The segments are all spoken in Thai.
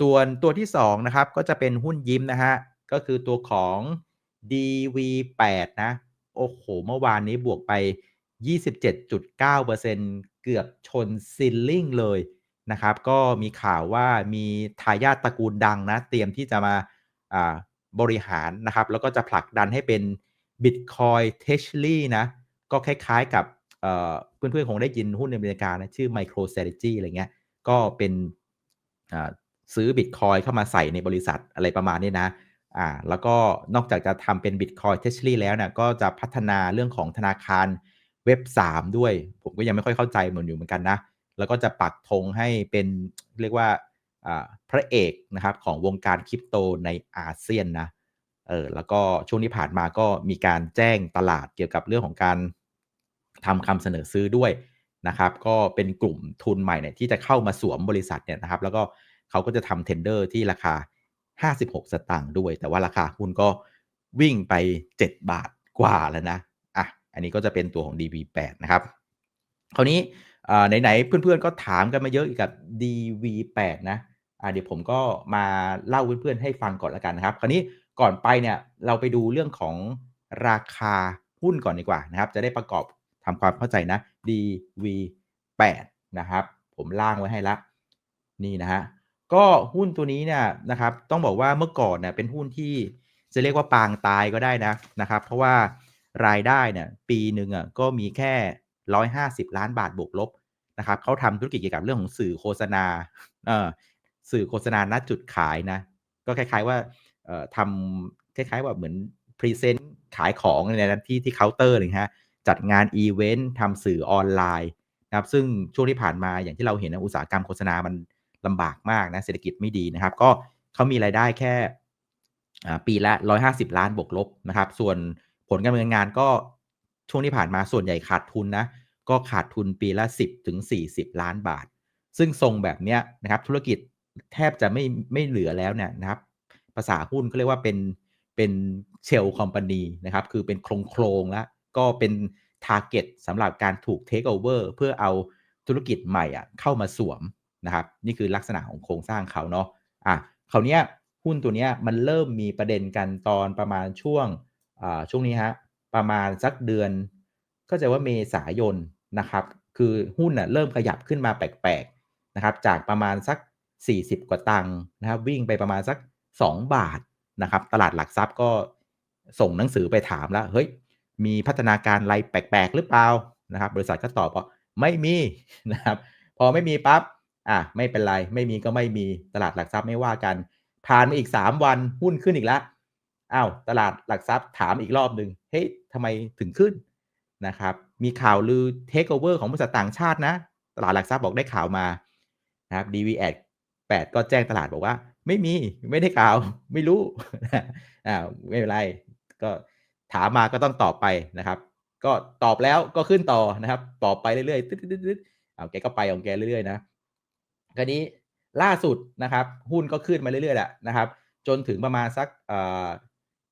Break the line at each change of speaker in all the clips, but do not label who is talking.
ส่วนตัวที่2นะครับก็จะเป็นหุ้นยิ้มนะฮะก็คือตัวของ DV8 นะโอ้โห เมื่อวานนี้บวกไป 27.9%เกือบชนซิลลิงเลยนะครับ ก็มีข่าวว่ามีทายาทตระกูลดังนะ เตรียมที่จะมาบริหารนะครับ แล้วก็จะผลักดันให้เป็น Bitcoin t e s h l y นะ ก็คล้ายๆกับเพื่อนๆคงได้ยินหุ้นในอเมริกานะ ชื่อ MicroStrategy อะไรเงี้ย ก็เป็น ซื้อ Bitcoin เข้ามาใส่ในบริษัทอะไรประมาณนี้นะอ่าแล้วก็นอกจากจะทำเป็น Bitcoin t e s h l y แล้วนะก็จะพัฒนาเรื่องของธนาคารเว็บ 3 ด้วย ผมก็ยังไม่ค่อยเข้าใจเหมือนอยู่เหมือนกันนะ แล้วก็จะปักธงให้เป็นเรียกว่าพระเอกนะครับของวงการคริปโตในอาเซียนนะเออแล้วก็ช่วงที่ผ่านมาก็มีการแจ้งตลาดเกี่ยวกับเรื่องของการทำคำเสนอซื้อด้วยนะครับ ก็เป็นกลุ่มทุนใหม่เนี่ยที่จะเข้ามาสวมบริษัทเนี่ยนะครับ แล้วก็ เขาก็จะทำเทนเดอร์ที่ราคา 56 สตางค์ด้วย แต่ว่าราคาหุ้นก็วิ่งไป 7 บาทกว่าแล้วนะอะอันนี้ก็จะเป็นตัวของ DV8 นะครับคราวนี้ไหนๆเพื่อนๆก็ถามกันมาเยอะอีกกับ DV8 นะอ่าเดี๋ยวผมก็มาเล่าเพื่อนๆให้ฟังก่อนแล้วกันนะครับ คราวนี้ก่อนไปเนี่ยเราไปดูเรื่องของราคาหุ้นก่อนดีกว่านะครับ จะได้ประกอบทำความเข้าใจนะ DV8 นะครับ ผมล่างไว้ให้ละ นี่นะฮะ ก็หุ้นตัวนี้เนี่ยนะครับต้องบอกว่าเมื่อก่อนเนี่ยเป็นหุ้นที่จะเรียกว่าปางตายก็ได้นะนะครับเพราะว่ารายได้เนี่ยปีหนึ่งอะก็มีแค่ 150 ล้านบาทบวกลบนะครับเขาทำธุรกิจเกี่ยวกับเรื่องของสื่อโฆษณาเอ่อสื่อโฆษณาณจุดขายนะก็คล้ายๆว่าเอ่อทำคล้ายๆว่าเหมือนพรีเซนต์ขายของในนั้นที่ที่เคาน์เตอร์เลยฮะจัดงานอีเวนต์ทำสื่อออนไลน์นะครับซึ่งช่วงที่ผ่านมาอย่างที่เราเห็นนะอุตสาหกรรมโฆษณามัน ลำบากมากนะเศรษฐกิจไม่ดีนะครับ ก็เขามีรายได้แค่ปีละ 150 ล้านบวกลบนะครับ ส่วนผลการดำเนินงานก็ช่วงที่ผ่านมาส่วนใหญ่ขาดทุนนะ ก็ขาดทุนปีละ 10ถึง40 ล้านบาท ซึ่งทรงแบบเนี้ยนะครับธุรกิจแทบจะไม่ไม่เหลือแล้วเนี่ยนะครับ ภาษาหุ้นเขาเรียกว่าเป็นเป็นเชลคอมพานีนะครับ คือเป็นโครงโครงแล้ว ก็เป็นทาร์เก็ตสำหรับการถูกเทคโอเวอร์เพื่อเอาธุรกิจใหม่อะเข้ามาสวม นะครับนี่คือลักษณะของโครงสร้างเขาเนาะอะคราวนี้หุ้นตัวนี้มันเริ่มมีประเด็นกันตอนประมาณช่วงอ่าช่วงนี้ฮะประมาณสักเดือน ก็จะว่าเมษายนนะครับ คือหุ้นน่ะเริ่มขยับขึ้นมาแปลกๆนะครับ จากประมาณสัก 40 กว่าตังค์นะครับวิ่งไปประมาณสัก 2 บาทนะครับตลาดหลักทรัพย์ก็ส่งหนังสือไปถามแล้วเฮ้ยมีพัฒนาการอะไรแปลกๆหรือเปล่านะครับ บริษัทก็ตอบว่าไม่มีนะครับ พอไม่มีปับ๊บ อะไม่เป็นไร ไม่มีก็ไม่มีตลาดหลักทรัพย์ไม่ว่ากันผ่านมาอีก 3 วันหุ้นขึ้นอีกแล้วอ้าวตลาดหลักทรัพย์ถามอีกรอบหนึ่งเฮ้ยทำไมถึงขึ้นนะครับ มีข่าวลือเทคโอเวอร์ของบริษัทต่างชาตินะ ตลาดหลักทรัพย์บอกได้ข่าวมานะครับ DVX 8ก็แจ้งตลาดบอกว่า ไม่มีไม่ได้ข่าว ไม่รู้อ่าไม่เป็นไร ก็ถามมาก็ต้องตอบไปนะครับ ก็ตอบแล้วก็ขึ้นต่อนะครับ ตอบไปเรื่อยๆตึ๊ดๆๆเอาแกก็ไปของแกเรื่อยๆนะ คราวนี้ล่าสุดนะครับ หุ้นก็ขึ้นมาเรื่อยๆแหละนะครับ จนถึงประมาณสัก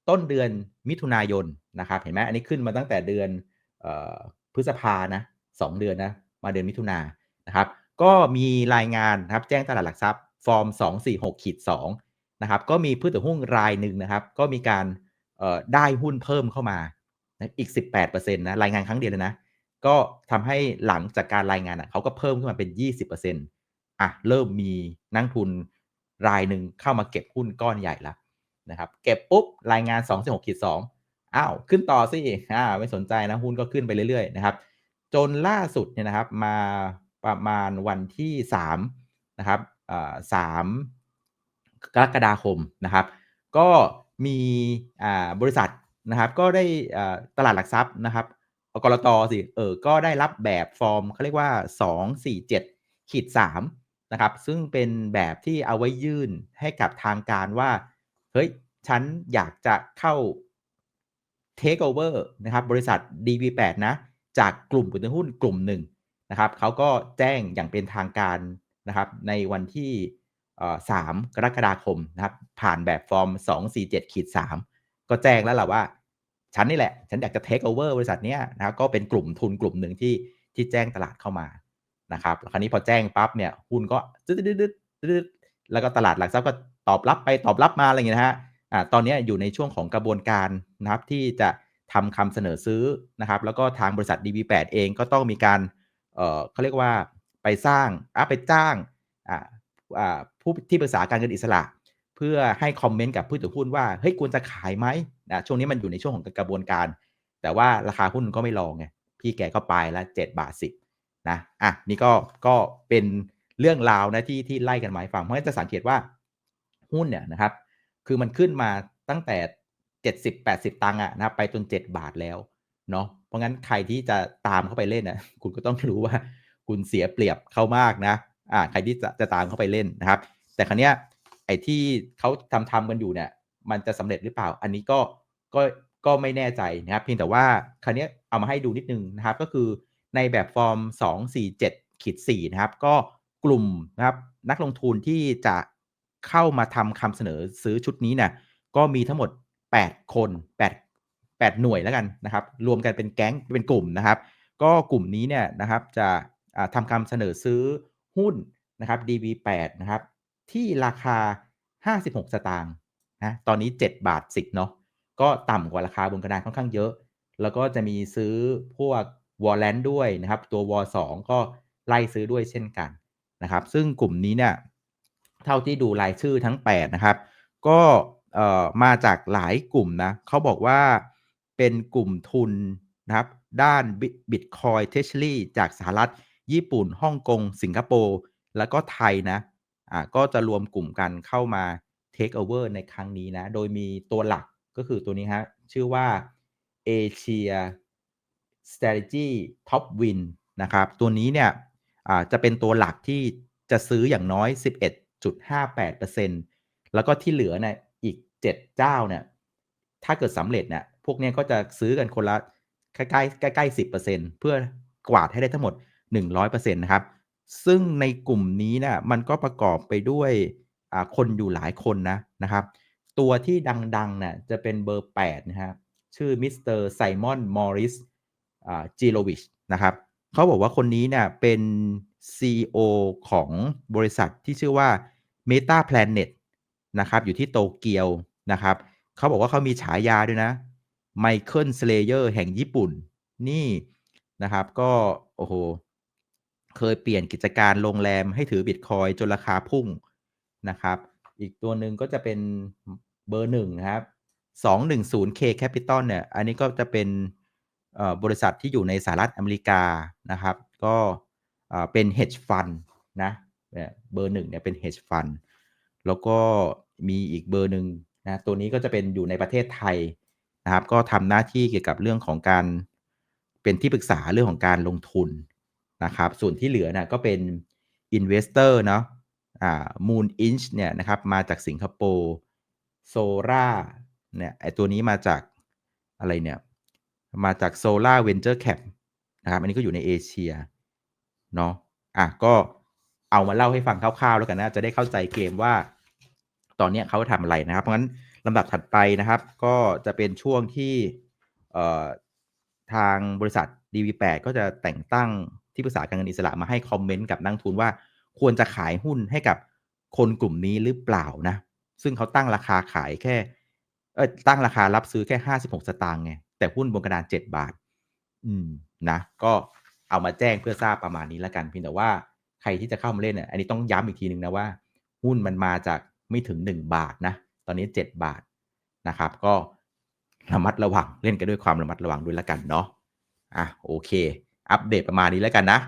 ต้นเดือนมิถุนายนนะครับ เห็นไหมอันนี้ขึ้นมาตั้งแต่เดือนพฤษภานะสเดือนนะมาเดือนมิถุนานะครับ ก็มีรายงานนะครับแจ้งตลาดหลักทรัพย์ฟอร์ม 246ขีด2นะครับ ก็มีผู้ถือหุ้นรายหนึ่งนะครับ ก็มีการได้หุ้นเพิ่มเข้ามาอีก 18%นะรายงานครั้งเดียวเลยนะ ก็ทำให้หลังจากการรายงานอะเขาก็เพิ่มขึ้นมาเป็น 20% อะเริ่มมีนักทุนรายหนึ่งเข้ามาเก็บหุ้นก้อนใหญ่ละนะครับเก็บปุ๊บรายงาน2 6ขีด2อ้าวขึ้นต่อสิอ่าไม่สนใจนะหุ้นก็ขึ้นไปเรื่อยๆนะครับจนล่าสุดเนี่ยนะครับมาประมาณวันที่3นะครับสามกรกฎาคมนะครับ ก็มีบริษัทนะครับก็ได้ตลาดหลักทรัพย์นะครับกรตสิเออก็ได้รับแบบฟอร์มเขาเรียกว่า 247ขีด3 นะครับ ซึ่งเป็นแบบที่เอาไว้ยื่นให้กับทางการว่า เฮ้ย ฉันอยากจะเข้า take over นะครับ บริษัท DV8 นะ จากกลุ่มผู้ถือหุ้นกลุ่มหนึ่งนะครับเขาก็แจ้งอย่างเป็นทางการนะครับในวันที่สามกรกฎาคมนะครับ ผ่านแบบฟอร์ม 247ขีด3ก็แจ้งแล้วแหละว่า ฉันนี่แหละ ฉันอยากจะ take over บริษัทนี้นะครับก็เป็นกลุ่มทุนกลุ่มหนึ่งที่ที่แจ้งตลาดเข้ามา นะครับคราวนี้พอแจ้งปั๊บเนี่ยหุ้นก็ตึ๊ดแล้วก็ตลาดหลักทรัพย์ก็ตอบรับไปตอบรับมาอะไรอย่างเงี้ยนะฮะอ่าตอนนี้อยู่ในช่วงของกระบวนการนะครับที่จะทำคำเสนอซื้อนะครับ แล้วก็ทางบริษัท DB8 เองก็ต้องมีการเอ่อเขาเรียกว่าไปสร้างอะไปจ้างอ่าอ่าผู้ที่ปรึกษาการเงินอิสระ เพื่อให้คอมเมนต์กับผู้ถือหุ้นว่าเฮ้ยควรจะขายไหมนะช่วงนี้มันอยู่ในช่วงของกระบวนการ แต่ว่าราคาหุ้นก็ไม่ลองไงพี่แกก็ไปแล้ว7บาท10 นะอะนี่ก็ก็เป็นเรื่องราวนะที่ที่ไล่กันมาให้ฟังเพราะฉะนั้นจะสังเกตว่าหุ้นเนี่ยนะครับ คือมันขึ้นมาตั้งแต่ 70-80 ตังค์อะนะไปจน 7 บาทแล้วเนาะเพราะงั้นใครที่จะตามเข้าไปเล่นนะคุณก็ต้องรู้ว่าคุณเสียเปรียบเขามากนะอ่าใครที่จะจะตามเข้าไปเล่นนะครับ แต่ครั้งเนี้ยไอ้ที่เขาทำทำกันอยู่เนี่ย มันจะสำเร็จหรือเปล่า อันนี้ก็ก็ก็ไม่แน่ใจนะครับ เพียงแต่ว่าครั้งนี้เอามาให้ดูนิดนึงนะครับ ก็คือ ในแบบฟอร์ม 2 4 7ขีด4นะครับ ก็กลุ่มนะครับนักลงทุนที่จะเข้ามาทำคำเสนอซื้อชุดนี้เนี่ยก็มีทั้งหมด 8 คน 8 8 หน่วยแล้วกันนะครับ รวมกันเป็นแก๊งเป็นกลุ่มนะครับ ก็กลุ่มนี้เนี่ยนะครับจะทำคำเสนอซื้อหุ้นนะครับ DB8 นะครับ ที่ราคา 56 สตางค์นะตอนนี้ 7 บาท 10เนาะก็ต่ำกว่าราคาบนกระดานค่อนข้างเยอะ แล้วก็จะมีซื้อพวก วอลเลนด้วยนะครับ ตัววอ2ก็ไล่ซื้อด้วยเช่นกันนะครับ ซึ่งกลุ่มนี้เนี่ยเท่าที่ดูรายชื่อทั้ง 8 นะครับ ก็มาจากหลายกลุ่มนะเขาบอกว่าเป็นกลุ่มทุนนะครับ ด้านบิตคอยเทชลี่จากสหรัฐ ญี่ปุ่นฮ่องกง สิงคโปร์ แล้วก็ไทยนะอ่าก็จะรวมกลุ่มกันเข้ามา Take over ในครั้งนี้นะ โดยมีตัวหลักก็คือตัวนี้ฮะ ชื่อว่า Asia Strategy Top Win นะครับ ตัวนี้เนี่ยจะเป็นตัวหลักที่จะซื้ออย่างน้อย 11.58%แล้วก็ที่เหลือเนี่ยอีก 7 เจ้าเนี่ยถ้าเกิดสำเร็จเนี่ยพวกนี้ก็จะซื้อกันคนละใกล้ใกล้ๆ10%เเพื่อกวาดให้ได้ทั้งหมด 100%นะครับ ซึ่งในกลุ่มนี้นะมันก็ประกอบไปด้วยคนอยู่หลายคนนะนะครับ ตัวที่ดังๆนะ่ะจะเป็นเบอร์ 8 นะครับ ชื่อมิสเตอร์ไซมอนมอริส จิโรวิชนะครับเขาบอกว่าคนนี้เนี่ยเป็น CEO ของบริษัทที่ชื่อว่า Meta Planet นะครับอยู่ที่โตเกียวนะครับเขาบอกว่าเขามีฉายาด้วยนะไมเคิลสเลเยอร์แห่งญี่ปุ่นนี่นะครับก็โอ้โหเคยเปลี่ยนกิจการโรงแรมให้ถือบิตคอยจนราคาพุ่งนะครับอีกตัวหนึ่งก็จะเป็นเบอร์หนึ่งนะครับ 210K Capital เนี่ย อันนี้ก็จะเป็น บริษัทที่อยู่ในสหรัฐอเมริกานะครับ ก็เป็น hedge fund นะเบอร์หนึ่งเนี่ยเป็น hedge fund แล้วก็มีอีกเบอร์หนึ่งนะตัวนี้ก็จะเป็นอยู่ในประเทศไทยนะครับ ก็ทำหน้าที่เกี่ยวกับเรื่องของการเป็นที่ปรึกษาเรื่องของการลงทุนนะครับ ส่วนที่เหลือนะก็เป็น investor เนาะอ่า Moon Inch เนี่ยนะครับมาจากสิงคโปร์โซล่าเนี่ยไอตัวนี้มาจากอะไรเนี่ย มาจาก Solar Venture Cap นะครับ อันนี้ก็อยู่ในเอเชียเนาะอะก็เอามาเล่าให้ฟังคร่าวๆแล้วกันนะ จะได้เข้าใจเกมว่า ตอนนี้เขาทำอะไรนะครับ เพราะงั้นลำดับถัดไปนะครับ ก็จะเป็นช่วงที่ทางบริษัท DV8 ก็จะแต่งตั้งที่ปรึกษาการเงินอิสระมาให้คอมเมนต์กับนักทุนว่าควรจะขายหุ้นให้กับคนกลุ่มนี้หรือเปล่านะ ซึ่งเขาตั้งราคาขายแค่ เออตั้งราคารับซื้อแค่ 56 สตางค์ไง แต่หุ้นบนกระดาน 7 บาท อืมนะ ก็เอามาแจ้งเพื่อทราบประมาณนี้แล้วกันเพียงแต่ว่าใครที่จะเข้ามาเล่นเนี่ยอันนี้ต้องย้ำอีกทีหนึ่งนะว่า หุ้นมันมาจากไม่ถึง 1 บาทนะ ตอนนี้ 7 บาทนะครับ ก็ระมัดระวังเล่นกันด้วยความระมัดระวังด้วยแล้วกันเนาะอะโอเค อัปเดตประมาณนี้แล้วกันนะ